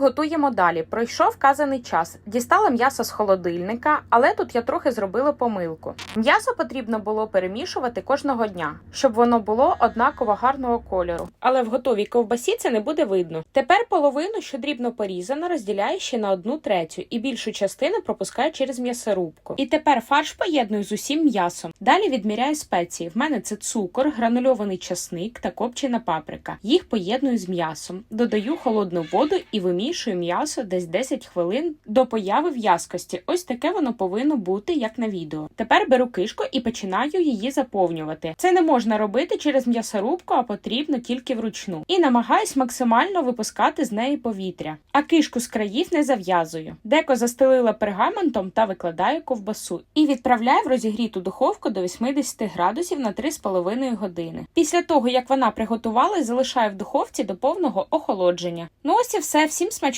Готуємо далі. Пройшов вказаний час. Дістала м'ясо з холодильника, але тут я трохи зробила помилку. М'ясо потрібно було перемішувати кожного дня, щоб воно було однаково гарного кольору. Але в готовій ковбасі це не буде видно. Тепер половину, що дрібно порізано, розділяю ще на одну третю і більшу частину пропускаю через м'ясорубку. І тепер фарш поєдную з усім м'ясом. Далі відміряю спеції. В мене це цукор, гранульований часник та копчена паприка. Їх поєдную з м'ясом. Додаю холодну воду і вимішую м'ясо десь 10 хвилин до появи в'язкості. Ось таке воно повинно бути, як на відео. Тепер беру кишку і починаю її заповнювати. Це не можна робити через м'ясорубку, а потрібно тільки вручну. І намагаюсь максимально випускати з неї повітря. А кишку з країв не зав'язую. Деко застелила пергаментом та викладаю ковбасу. І відправляю в розігріту духовку до 80 градусів на 3,5 години. Після того, як вона приготувалась, залишаю в духовці до повного охолодження. Ну ось і все. Всім